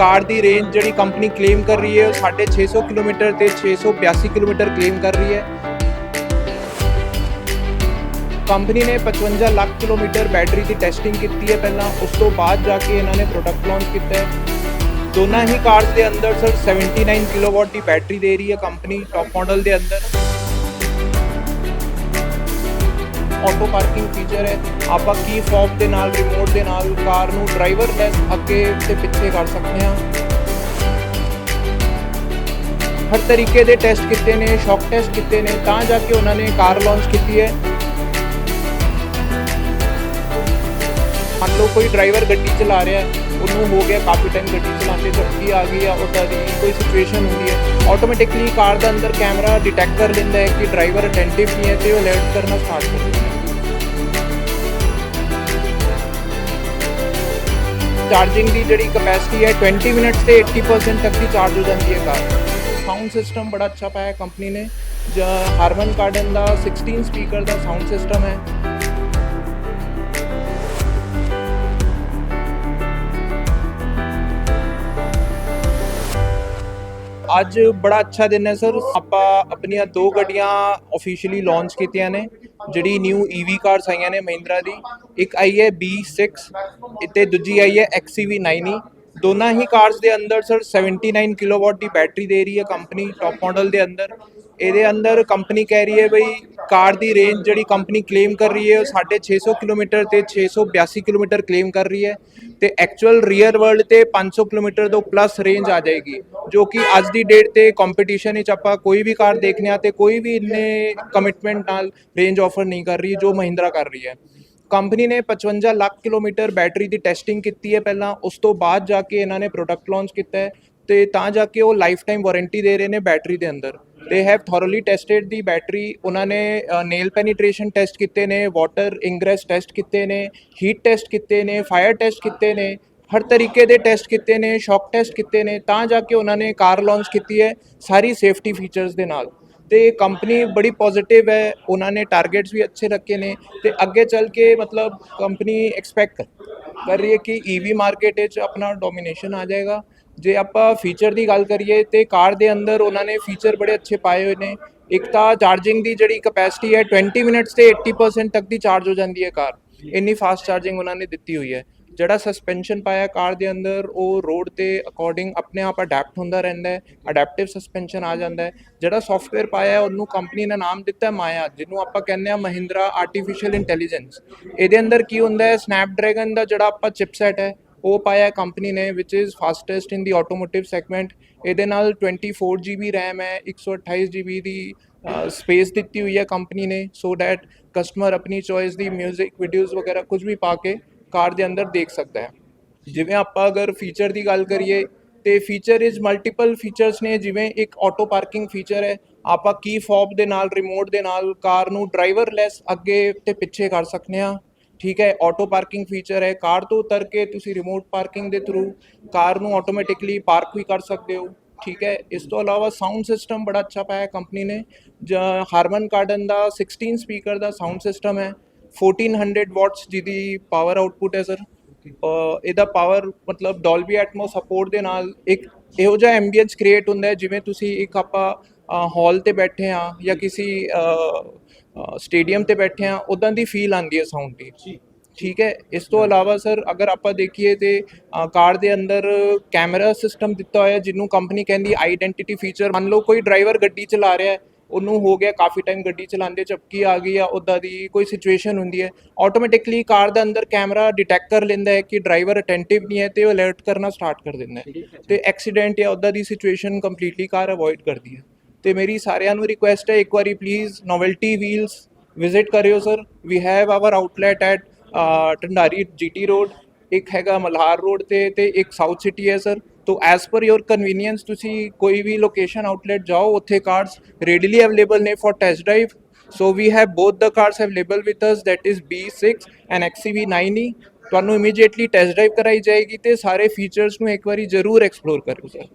ਕਾਰ ਦੀ ਰੇਂਜ ਜਿਹੜੀ company claim ਕਰ ਰਹੀ ਹੈ, ਉਹ 650 ਕਿਲੋਮੀਟਰ ਤੇ 682 ਕਿਲੋਮੀਟਰ ਕਲੇਮ ਕਰ ਰਹੀ ਹੈ। ਕੰਪਨੀ ਨੇ 55 ਲੱਖ ਕਿਲੋਮੀਟਰ ਬੈਟਰੀ ਦੀ ਟੈਸਟਿੰਗ ਕੀਤੀ ਹੈ ਪਹਿਲਾਂ। ਉਸ ਤੋਂ ਬਾਅਦ ਜਾ ਕੇ ਇਹਨਾਂ ਨੇ ਪ੍ਰੋਡਕਟ ਲਾਂਚ ਕੀਤਾ ਹੈ। ਦੋਨਾਂ ਹੀ ਕਾਰਸ ਦੇ ਅੰਦਰ ਸਰ 79 ਕਿਲੋਵਾਟ ਦੀ ਬੈਟਰੀ ਦੇ ਰਹੀ ਹੈ ਕੰਪਨੀ ਟੌਪ ਮਾਡਲ ਦੇ ਅੰਦਰ। ਆਟੋ ਪਾਰਕਿੰਗ ਫੀਚਰ ਹੈ। ਆਪਾਂ ਕੀ ਫੌਬ ਦੇ ਨਾਲ ਰਿਮੋਟ ਦੇ ਨਾਲ ਕਾਰ ਨੂੰ ਡਰਾਈਵਰਲੈਸ ਅੱਗੇ ਤੇ ਪਿੱਛੇ ਕਰ ਸਕਦੇ ਹਾਂ। ਹਰ ਤਰੀਕੇ ਦੇ ਟੈਸਟ ਕੀਤੇ ਨੇ ਸ਼ੌਕ ਟੈਸਟ ਕੀਤੇ ਨੇ, ਤਾਂ ਜਾ ਕੇ ਉਹਨਾਂ ਨੇ ਕਾਰ ਲਾਂਚ ਕੀਤੀ ਹੈ। ਮੰਨ ਲਓ ਕੋਈ ਡਰਾਈਵਰ ਗੱਡੀ ਚਲਾ ਰਿਹਾ ਹੈ ਉਹਨੂੰ ਹੋ ਗਿਆ ਕਾਫੀ ਟਾਈਮ ਗੱਡੀ ਚਲਾਉਂਦੇ ਝਪਕੀ ਆ ਗਈ ਆ, ਉਹਦਾ ਦੀ ਕੋਈ ਸਿਚੁਏਸ਼ਨ ਹੁੰਦੀ ਹੈ। ਆਟੋਮੈਟਿਕਲੀ ਕਾਰ ਦਾ ਅੰਦਰ ਕੈਮਰਾ ਡਿਟੈਕਟ ਕਰ ਲੈਂਦਾ ਹੈ ਕਿ ਡਰਾਈਵਰ ਅਟੈਂਟਿਵ ਨਹੀਂ ਹੈ ਤੇ ਉਹ ਅਲਰਟ ਕਰਨਾ ਸਟਾਰਟ ਕਰ ਦਿੰਦਾ ਚਾਰਜਿੰਗ ਦੀ ਜਿਹੜੀ ਕਪੈਸਿਟੀ ਹੈ 20 ਮਿੰਟਸ ਤੇ 80% ਤੱਕ ਦੀ ਚਾਰਜ ਹੋ ਜਾਂਦੀ ਹੈ ਕਾਰ। ਸਾਊਂਡ ਸਿਸਟਮ ਬੜਾ ਅੱਛਾ ਪਾਇਆ ਕੰਪਨੀ ਨੇ। ਹਾਰਮਨ ਕਾਰਡਨ ਦਾ 16 ਸਪੀਕਰ ਦਾ ਸਾਊਂਡ ਸਿਸਟਮ ਹੈ। ਅੱਜ ਬੜਾ ਅੱਛਾ ਦਿਨ ਹੈ ਸਰ। ਆਪਾਂ ਆਪਣੀਆਂ ਦੋ ਗੱਡੀਆਂ ਆਫੀਸ਼ੀਅਲੀ ਲਾਂਚ ਕੀਤੀਆਂ ਨੇ, ਜਿਹੜੀ ਨਿਊ ਈਵੀ ਕਾਰਸ ਆਈਆਂ ਨੇ ਮਹਿੰਦਰਾ ਦੀ। ਇੱਕ ਆਈ ਹੈ B6 ਤੇ ਦੂਜੀ ਆਈ ਹੈ XCV9e e। ਦੋਨਾਂ ਹੀ ਕਾਰਸ ਦੇ ਅੰਦਰ ਸਰ 79 ਕਿਲੋਵਾਟ ਦੀ ਬੈਟਰੀ ਦੇ ਰਹੀ ਹੈ ਕੰਪਨੀ ਟੌਪ ਮਾਡਲ ਦੇ ਅੰਦਰ। ਇਹਦੇ ਅੰਦਰ ਕੰਪਨੀ ਕਹਿ ਰਹੀ ਹੈ ਬਈ ਕਾਰ ਦੀ ਰੇਂਜ ਜਿਹੜੀ ਕੰਪਨੀ ਕਲੇਮ ਕਰ ਰਹੀ ਹੈ, ਉਹ 650 ਕਿਲੋਮੀਟਰ ਤੇ 682 ਕਿਲੋਮੀਟਰ ਕਲੇਮ ਕਰ ਰਹੀ ਹੈ ਤੇ ਐਕਚੁਅਲ ਰੀਅਰ ਵਰਲਡ ਤੇ 500 ਕਿਲੋਮੀਟਰ ਤੋਂ ਪਲੱਸ ਰੇਂਜ ਆ ਜਾਏਗੀ, ਜੋ ਕਿ ਅੱਜ ਦੀ ਡੇਟ ਤੇ ਕੰਪੀਟੀਸ਼ਨ ਵਿੱਚ ਆਪਾਂ ਕੋਈ ਵੀ ਕਾਰ ਦੇਖਨੇ ਆ ਤੇ ਕੋਈ ਵੀ ਇੰਨੇ ਕਮਿਟਮੈਂਟ ਨਾਲ ਰੇਂਜ ਆਫਰ ਨਹੀਂ ਕਰ ਰਹੀ, ਜੋ ਮਹਿੰਦਰਾ ਕਰ ਰਹੀ ਹੈ। ਕੰਪਨੀ ਨੇ 55 ਲੱਖ ਕਿਲੋਮੀਟਰ ਬੈਟਰੀ ਦੀ ਟੈਸਟਿੰਗ ਕੀਤੀ ਹੈ ਪਹਿਲਾਂ, ਉਸ ਤੋਂ ਬਾਅਦ ਜਾ ਕੇ ਇਹਨਾਂ ਨੇ ਪ੍ਰੋਡਕਟ ਲਾਂਚ ਕੀਤਾ ਹੈ। ਤੇ ਤਾਂ ਜਾ ਕੇ ਉਹ ਲਾਈਫ ਟਾਈਮ ਵਾਰੰਟੀ ਦੇ ਰਹੇ ਨੇ ਬੈਟਰੀ ਦੇ ਅੰਦਰ। They have thoroughly tested the battery ਉਹਨਾਂ ਨੇ ਨੇਲ ਪੈਨੀਟ੍ਰੇਸ਼ਨ ਟੈਸਟ ਕੀਤੇ ਨੇ ਵਾਟਰ ਇੰਗ੍ਰੈਸ ਟੈਸਟ ਕੀਤੇ ਨੇ ਹੀਟ ਟੈਸਟ ਕੀਤੇ ਨੇ ਫਾਇਰ ਟੈਸਟ ਕੀਤੇ ਨੇ, ਹਰ ਤਰੀਕੇ ਦੇ ਟੈਸਟ ਕੀਤੇ ਨੇ ਸ਼ੌਕ ਟੈਸਟ ਕੀਤੇ ਨੇ। ਤਾਂ ਜਾ ਕੇ ਉਹਨਾਂ ਨੇ ਕਾਰ ਲਾਂਚ ਕੀਤੀ ਹੈ ਸਾਰੀ ਸੇਫਟੀ ਫੀਚਰਸ ਦੇ ਨਾਲ। ਤੇ ਕੰਪਨੀ ਬੜੀ ਪੋਜ਼ਿਟਿਵ ਹੈ। ਉਹਨਾਂ ਨੇ ਟਾਰਗੇਟਸ ਵੀ ਅੱਛੇ ਰੱਖੇ ਨੇ। ਤੇ ਅੱਗੇ ਚੱਲ ਕੇ ਮਤਲਬ ਕੰਪਨੀ ਐਕਸਪੈਕਟ ਕਰ ਰਹੀ ਹੈ ਕਿ ਈਵੀ ਮਾਰਕੀਟ ਵਿੱਚ ਆਪਣਾ ਡੋਮੀਨੇਸ਼ਨ ਆ ਜਾਏਗਾ। ਜੇ ਆਪਾਂ ਫੀਚਰ ਦੀ ਗੱਲ ਕਰੀਏ ਤੇ ਕਾਰ ਦੇ ਅੰਦਰ ਉਹਨਾਂ ਨੇ ਫੀਚਰ ਬੜੇ ਅੱਛੇ ਪਾਏ ਹੋਏ ਨੇ। ਇੱਕ ਤਾਂ ਚਾਰਜਿੰਗ ਦੀ ਜਿਹੜੀ ਕਪੈਸਿਟੀ ਹੈ 20 ਮਿੰਟਸ ਤੇ 80% ਤੱਕ ਦੀ ਚਾਰਜ ਹੋ ਜਾਂਦੀ ਹੈ ਕਾਰ। ਇੰਨੀ ਫਾਸਟ ਚਾਰਜਿੰਗ ਉਹਨਾਂ ਨੇ ਦਿੱਤੀ ਹੋਈ ਹੈ। ਜਿਹੜਾ ਸਸਪੈਂਸ਼ਨ ਪਾਇਆ ਕਾਰ ਦੇ ਅੰਦਰ ਉਹ ਰੋਡ ਤੇ ਅਕੋਰਡਿੰਗ ਆਪਣੇ ਆਪ ਅਡੈਪਟ ਹੁੰਦਾ ਰਹਿੰਦਾ ਹੈ ਅਡੈਪਟਿਵ ਸਸਪੈਂਸ਼ਨ ਆ ਜਾਂਦਾ ਹੈ। ਜਿਹੜਾ ਸੌਫਟਵੇਅਰ ਪਾਇਆ ਹੈ ਉਹਨੂੰ ਕੰਪਨੀ ਨੇ ਨਾਮ ਦਿੱਤਾ ਹੈ ਮਾਇਆ ਜਿਹਨੂੰ ਆਪਾਂ ਕਹਿੰਦੇ ਆ ਮਹਿੰਦਰਾ ਆਰਟੀਫੀਸ਼ੀਅਲ ਇੰਟੈਲੀਜੈਂਸ ਇਹਦੇ ਅੰਦਰ ਕੀ ਹੁੰਦਾ ਹੈ ਸਨੈਪਡ੍ਰੈਗਨ ਦਾ ਜਿਹੜਾ ਆਪਾਂ ਚਿਪਸੈਟ ਹੈ ਉਹ ਪਾਇਆ ਕੰਪਨੀ ਨੇ ਵਿਚ is fastest in the automotive segment ਇਹਦੇ ਨਾਲ 24 GB RAM ਹੈ 128 GB ਦੀ ਸਪੇਸ ਦਿੱਤੀ ਹੋਈ ਹੈ ਕੰਪਨੀ ਨੇ ਸੋ ਦੈਟ ਕਸਟਮਰ ਆਪਣੀ ਚੋਇਸ ਦੀ 뮤직 ਵੀਡੀਓਜ਼ ਵਗੈਰਾ ਕੁਝ ਵੀ ਪਾ ਕੇ ਕਾਰ ਦੇ ਅੰਦਰ ਦੇਖ ਸਕਦਾ ਹੈ। ਜਿਵੇਂ ਆਪਾਂ ਅਗਰ ਫੀਚਰ ਦੀ ਗੱਲ ਕਰੀਏ, ਤੇ ਫੀਚਰ ਇਜ਼ ਮਲਟੀਪਲ ਫੀਚਰਸ ਨੇ, ਜਿਵੇਂ ਇੱਕ ਆਟੋ ਪਾਰਕਿੰਗ ਫੀਚਰ ਹੈ, ਆਪਾਂ ਕੀ ਫੌਬ ਦੇ ਨਾਲ ਰਿਮੋਟ ਦੇ ਨਾਲ ਕਾਰ ਨੂੰ ਡਰਾਈਵਰਲੈਸ ਅੱਗੇ ਤੇ ਪਿੱਛੇ ਕਰ ਸਕਨੇ ਆ ਠੀਕ ਹੈ ਆਟੋ ਪਾਰਕਿੰਗ ਫੀਚਰ ਹੈ। ਕਾਰ ਤੋਂ ਉਤਰ ਕੇ ਤੁਸੀਂ ਰਿਮੋਟ ਪਾਰਕਿੰਗ ਦੇ ਥਰੂ ਕਾਰ ਨੂੰ ਆਟੋਮੈਟਿਕਲੀ ਪਾਰਕ ਵੀ ਕਰ ਸਕਦੇ ਹੋ। ਠੀਕ ਹੈ, ਇਸ ਤੋਂ ਇਲਾਵਾ ਸਾਊਂਡ ਸਿਸਟਮ ਬੜਾ ਅੱਛਾ ਪਾਇਆ ਕੰਪਨੀ ਨੇ। ਹਾਰਮਨ ਕਾਰਡਨ ਦਾ 16 ਸਪੀਕਰ ਦਾ ਸਾਊਂਡ ਸਿਸਟਮ ਹੈ। 1400 ਵਾਟਸ ਜਿਹਦੀ ਪਾਵਰ ਆਊਟਪੁੱਟ ਹੈ ਸਰ ਇਹਦਾ ਪਾਵਰ ਮਤਲਬ ਡੋਲਬੀ ਐਟਮੋਸ ਸਪੋਰਟ ਦੇ ਨਾਲ ਇੱਕ ਇਹੋ ਜਿਹਾ ਐਂਬੀਐਂਸ ਕ੍ਰੀਏਟ ਹੁੰਦਾ ਜਿਵੇਂ ਤੁਸੀਂ ਇੱਕ ਆਪਾਂ ਹਾਲ ਤੇ ਬੈਠੇ ਆ ਜਾਂ ਕਿਸੇ ਸਟੇਡੀਅਮ ਤੇ ਬੈਠੇ ਆ ਉਦਾਂ ਦੀ ਫੀਲ ਆਉਂਦੀ ਹੈ ਸਾਊਂਡ ਦੀ। ਠੀਕ ਹੈ? ਇਸ ਤੋਂ ਇਲਾਵਾ ਸਰ ਅਗਰ ਆਪਾਂ ਦੇਖੀਏ ਤੇ ਕਾਰ ਦੇ ਅੰਦਰ ਕੈਮਰਾ ਸਿਸਟਮ ਦਿੱਤਾ ਹੋਇਆ ਜਿਹਨੂੰ ਕੰਪਨੀ ਕਹਿੰਦੀ ਆਈਡੈਂਟੀਟੀ ਫੀਚਰ ਮੰਨ ਲਓ ਕੋਈ ਡਰਾਈਵਰ ਗੱਡੀ ਚਲਾ ਰਿਹਾ ਹੈ ਉਹਨੂੰ ਹੋ ਗਿਆ ਕਾਫੀ ਟਾਈਮ ਗੱਡੀ ਚਲਾਉਂਦੇ ਝਪਕੀ ਆ ਗਈ ਆ ਉਦਾਂ ਦੀ ਕੋਈ ਸਿਚੁਏਸ਼ਨ ਹੁੰਦੀ ਹੈ ਆਟੋਮੈਟਿਕਲੀ ਕਾਰ ਦੇ ਅੰਦਰ ਕੈਮਰਾ ਡਿਟੈਕਟ ਕਰ ਲੈਂਦਾ ਹੈ ਕਿ ਡਰਾਈਵਰ ਅਟੈਂਟਿਵ ਨਹੀਂ ਹੈ ਤੇ ਉਹ ਅਲਰਟ ਕਰਨਾ ਸਟਾਰਟ ਕਰ ਦਿੰਦਾ ਹੈ। ਤੇ ਐਕਸੀਡੈਂਟ ਜਾਂ ਉਦਾਂ ਦੀ ਸਿਚੁਏਸ਼ਨ ਕੰਪਲੀਟਲੀ ਕਾਰ ਅਵੋਇਡ ਕਰਦੀ ਹੈ। ਤੇ ਮੇਰੀ ਸਾਰਿਆਂ ਨੂੰ ਰਿਕੁਐਸਟ ਹੈ, ਇੱਕ ਵਾਰੀ ਪਲੀਜ਼ ਨੋਵੈਲਟੀ ਵੀਲਸ ਵਿਜ਼ਿਟ ਕਰਿਓ sir we have our outlet at Dhandari GT road ਇੱਕ ਹੈਗਾ ਮਲਹਾਰ ਰੋਡ ਤੇ ਤੇ ਇੱਕ ਸਾਊਥ ਸਿਟੀ ਹੈ ਸਰ ਤੋ ਐਸ ਪਰ ਯੋਰ ਕਨਵੀਨੀਅੰਸ ਤੁਸੀਂ ਕੋਈ ਵੀ ਲੋਕੇਸ਼ਨ ਆਊਟਲੈਟ ਜਾਓ, ਉੱਥੇ ਕਾਰਸ ਰੈਡੀਲੀ ਅਵੇਲੇਬਲ ਨੇ for test drive so we have both the cars available with us that is B6 and XCV9e ਤੁਹਾਨੂੰ ਇਮੀਡੀਏਟਲੀ ਟੈਸਟ ਡਰਾਈਵ ਕਰਾਈ ਜਾਏਗੀ ਤੇ ਸਾਰੇ ਫੀਚਰਸ ਨੂੰ ਇੱਕ ਵਾਰੀ ਜ਼ਰੂਰ ਐਕਸਪਲੋਰ ਕਰਿਓ ਸਰ